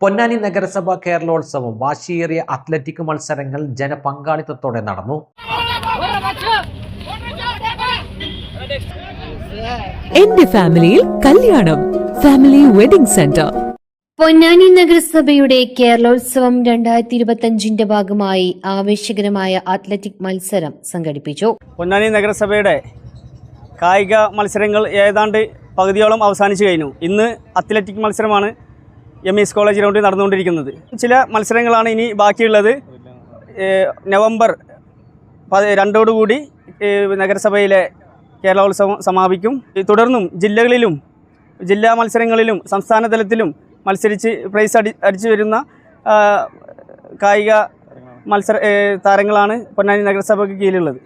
പൊന്നാനി നഗരസഭ കേരളോത്സവം വാശിയേറിയ അത്ലറ്റിക് മത്സരങ്ങൾ ജനപങ്കാളിത്തത്തോടെ നടന്നു. എന്റെ ഫാമിലിയിൽ കല്യാണം ഫാമിലി വെഡിംഗ് സെന്റർ. പൊന്നാനി നഗരസഭയുടെ കേരളോത്സവം രണ്ടായിരത്തി ഇരുപത്തിയഞ്ചിന്റെ ഭാഗമായി ആവേശകരമായ അത്ലറ്റിക് മത്സരം സംഘടിപ്പിച്ചു. പൊന്നാനി നഗരസഭയുടെ കായിക മത്സരങ്ങൾ ഏതാണ്ട് പകുതിയോളം അവസാനിച്ചു കഴിഞ്ഞു. ഇന്ന് അത്ലറ്റിക് മത്സരമാണ് എം എസ് കോളേജ് ഗ്രൗണ്ടിൽ നടന്നുകൊണ്ടിരിക്കുന്നത്. ചില മത്സരങ്ങളാണ് ഇനി ബാക്കിയുള്ളത്. നവംബർ രണ്ടോടുകൂടി നഗരസഭയിലെ കേരളോത്സവം സമാപിക്കും. തുടർന്നും ജില്ലകളിലും ജില്ലാ മത്സരങ്ങളിലും സംസ്ഥാന തലത്തിലും മത്സരിച്ച് പ്രൈസ് അടി അടിച്ചു വരുന്ന കായിക മത്സര താരങ്ങളാണ് പൊന്നാനി നഗരസഭയ്ക്ക് കീഴിലുള്ളത്.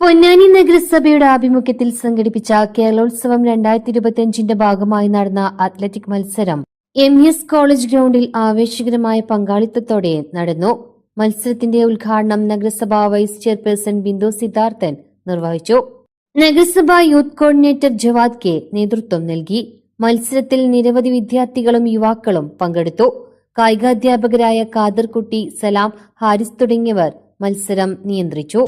പൊന്നാനി നഗരസഭയുടെ ആഭിമുഖ്യത്തിൽ സംഘടിപ്പിച്ച കേരളോത്സവം രണ്ടായിരത്തി ഇരുപത്തിയഞ്ചിന്റെ ഭാഗമായി നടന്ന അത്ലറ്റിക് മത്സരം എം എസ് കോളേജ് ഗ്രൗണ്ടിൽ ആവേശകരമായ പങ്കാളിത്തത്തോടെ നടന്നു. മത്സരത്തിന്റെ ഉദ്ഘാടനം നഗരസഭാ വൈസ് ചെയർപേഴ്സൺ ബിന്ദു സിദ്ധാർത്ഥൻ നിർവഹിച്ചു. നഗരസഭാ യൂത്ത് കോർഡിനേറ്റർ ജവാദ് കെ നേതൃത്വം നൽകി. മത്സരത്തിൽ നിരവധി വിദ്യാർത്ഥികളും യുവാക്കളും പങ്കെടുത്തു. കായികാധ്യാപകരായ കാദർകുട്ടി സലാം ഹാരിസ് തുടങ്ങിയവർ മത്സരം നിയന്ത്രിച്ചു.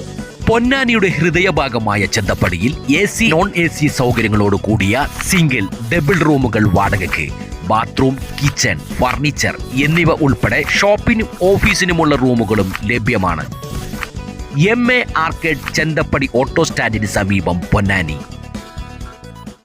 പൊന്നാനിയുടെ ഹൃദയഭാഗമായ ചെന്തപ്പടിയിൽ A C non A C സൗകര്യങ്ങളോട് കൂടിയ സിംഗിൾ ഡബിൾ റൂമുകൾ വാടകയ്ക്ക് ബാത്റൂം കിച്ചൺ ഫർണിച്ചർ എന്നിവ ഉൾപ്പെടെ ഷോപ്പിനും ഓഫീസിനുമുള്ള റൂമുകളും ലഭ്യമാണ്. M A arcade Chenthappady auto സ്റ്റാൻഡിന് സമീപം പൊന്നാനി.